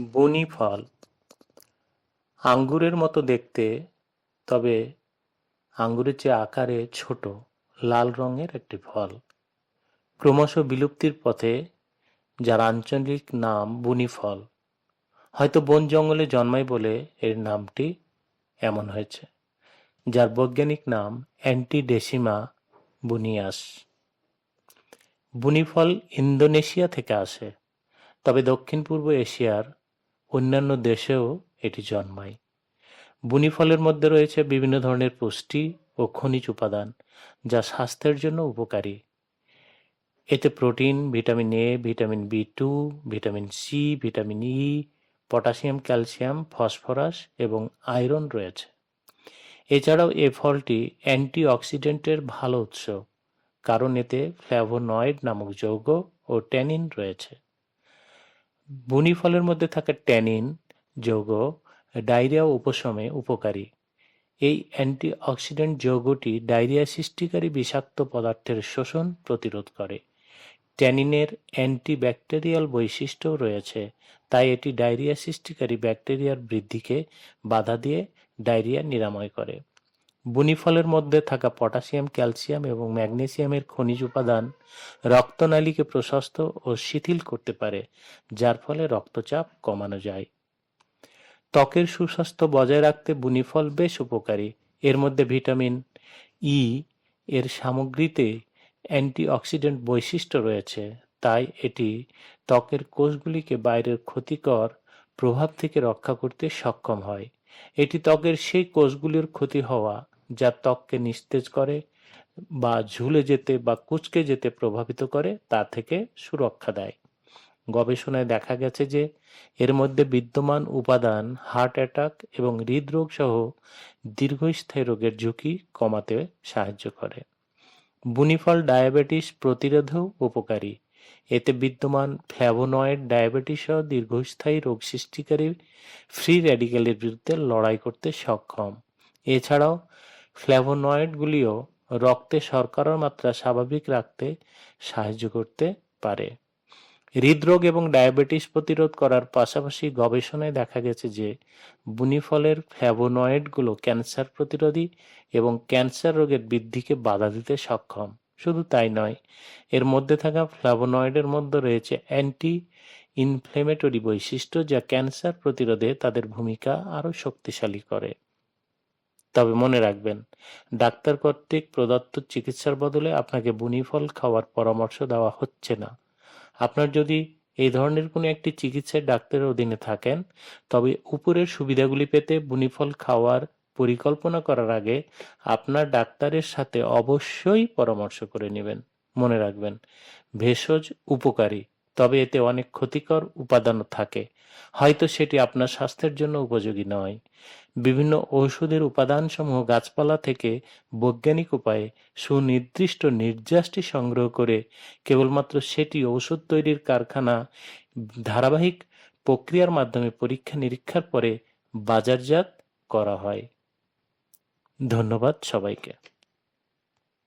বনি ফল। আঙ্গুরের মতো দেখতে, তবে আঙ্গুরের চেয়ে আকারে ছোট, লাল রঙের একটি ফল। ক্রমশ বিলুপ্তির পথে যার আঞ্চলিক নাম বুনি ফল। হয়তো বন জঙ্গলে জন্মায় বলে এর নামটি এমন হয়েছে, যার বৈজ্ঞানিক নাম অ্যান্টিডেসিমা বুনিয়াস। বুনি ফল ইন্দোনেশিয়া থেকে আসে, তবে দক্ষিণ পূর্ব এশিয়ার অন্যান্য দেশেও এটি জন্মায়। বুনি ফলের মধ্যে রয়েছে বিভিন্ন ধরনের পুষ্টি ও খনিজ উপাদান যা স্বাস্থ্যের জন্য উপকারী। এতে protein, vitamin A vitamin B two vitamin C vitamin E potassium, calcium, phosphorus এবং আয়রন রয়েছে। এছাড়াও এ ফলটি অ্যান্টিঅক্সিডেন্টের ভালো উৎস, কারণ এতে ফ্ল্যাভোনয়েড নামক যৌগ ও ট্যানিন রয়েছে। বুনি ফলের মধ্যে থাকা ট্যানিন, যৌগ, ডায়রিয়া উপশমে উপকারী। এই অ্যান্টিঅক্সিডেন্ট যৌগটি ডায়রিয়া সৃষ্টিকারী বিষাক্ত পদার্থের শোষণ প্রতিরোধ করে। ট্যানিনের অ্যান্টিব্যাকটেরিয়াল বৈশিষ্ট্যও রয়েছে, তাই এটি ডায়রিয়া সৃষ্টিকারী ব্যাকটেরিয়ার বৃদ্ধিকে বাধা দিয়ে ডায়রিয়া নিরাময় করে। বুনি ফলের মধ্যে থাকা পটাশিয়াম, ক্যালসিয়াম এবং ম্যাগনেসিয়ামের খনিজ উপাদান রক্তনালীকে প্রশস্ত ও শিথিল করতে পারে, যার ফলে রক্তচাপ কমানো যায়। ত্বকের সুস্বাস্থ্য বজায় রাখতে বুনি ফল বেশ উপকারী। এর মধ্যে ভিটামিন ই এর সামগ্রীতে অ্যান্টিঅক্সিডেন্ট বৈশিষ্ট্য রয়েছে, তাই এটি ত্বকের কোষগুলিকে বাইরের ক্ষতিকর প্রভাব থেকে রক্ষা করতে সক্ষম হয়। এটি ত্বকের সেই কোষগুলির ক্ষতি হওয়া যা ত্বককে নিস্তেজ করে বা ঝুলে যেতে বা কুচকে যেতে প্রভাবিত করে, তা থেকে সুরক্ষা দেয়। গবেষণায় দেখা গেছে যে এর মধ্যে বিদ্যমান উপাদান, হার্ট অ্যাটাক এবং হৃদরোগ সহ দীর্ঘস্থায়ী রোগের ঝুঁকি কমাতে সাহায্য করে। বুনিফল ডায়াবেটিস প্রতিরোধেও উপকারী। এতে বিদ্যমান ফ্ল্যাভোনয়েড ডায়াবেটিস সহ দীর্ঘস্থায়ী রোগ সৃষ্টিকারী ফ্রি র্যাডিক্যালের বিরুদ্ধে লড়াই করতে সক্ষম। এছাড়াও ফ্ল্যাভোনয়েডগুলিও রক্তে শর্করার মাত্রা স্বাভাবিক রাখতে সাহায্য করতে পারে। হৃদরোগ এবং ডায়াবেটিস প্রতিরোধ করার পাশাপাশি গবেষণায় দেখা গেছে যে বুনিফলের ফ্ল্যাভোনয়েডগুলো ক্যান্সার প্রতিরোধী এবং ক্যান্সার রোগের বৃদ্ধিকে বাধা দিতে সক্ষম। শুধু তাই নয়, এর মধ্যে থাকা ফ্ল্যাভোনয়েডের মধ্যে রয়েছে অ্যান্টি ইনফ্লেমেটরি বৈশিষ্ট্য যা ক্যান্সার প্রতিরোধে তাদের ভূমিকা আরও শক্তিশালী করে। তবে মনে রাখবেন, ডাক্তার কর্তৃক প্রদত্ত চিকিৎসার বদলে আপনাকে বুনিফল খাওয়ার পরামর্শ দেওয়া হচ্ছে না। আপনার যদি এই ধরনের কোনো একটি চিকিৎসায় ডাক্তারের অধীনে থাকেন, তবে উপরের সুবিধাগুলি পেতে বুনিফল খাওয়ার পরিকল্পনা করার আগে আপনার ডাক্তারের সাথে অবশ্যই পরামর্শ করে নেবেন। মনে রাখবেন, ভেষজ উপকারী। তবে এতে অনেক ক্ষতিকর উপাদানও থাকে। হয়তো সেটি আপনার স্বাস্থ্যের জন্য উপযোগী নয়। বিভিন্ন ঔষধের উপাদানসমূহ গাছপালা থেকে বৈজ্ঞানিক উপায়ে সুনির্দিষ্ট নির্যাসটি সংগ্রহ করে কেবলমাত্র সেটি ঔষধ তৈরির কারখানা ধারাবাহিক প্রক্রিয়ার মাধ্যমে পরীক্ষা নিরীক্ষার পরে বাজারজাত করা হয়। ধন্যবাদ সবাইকে।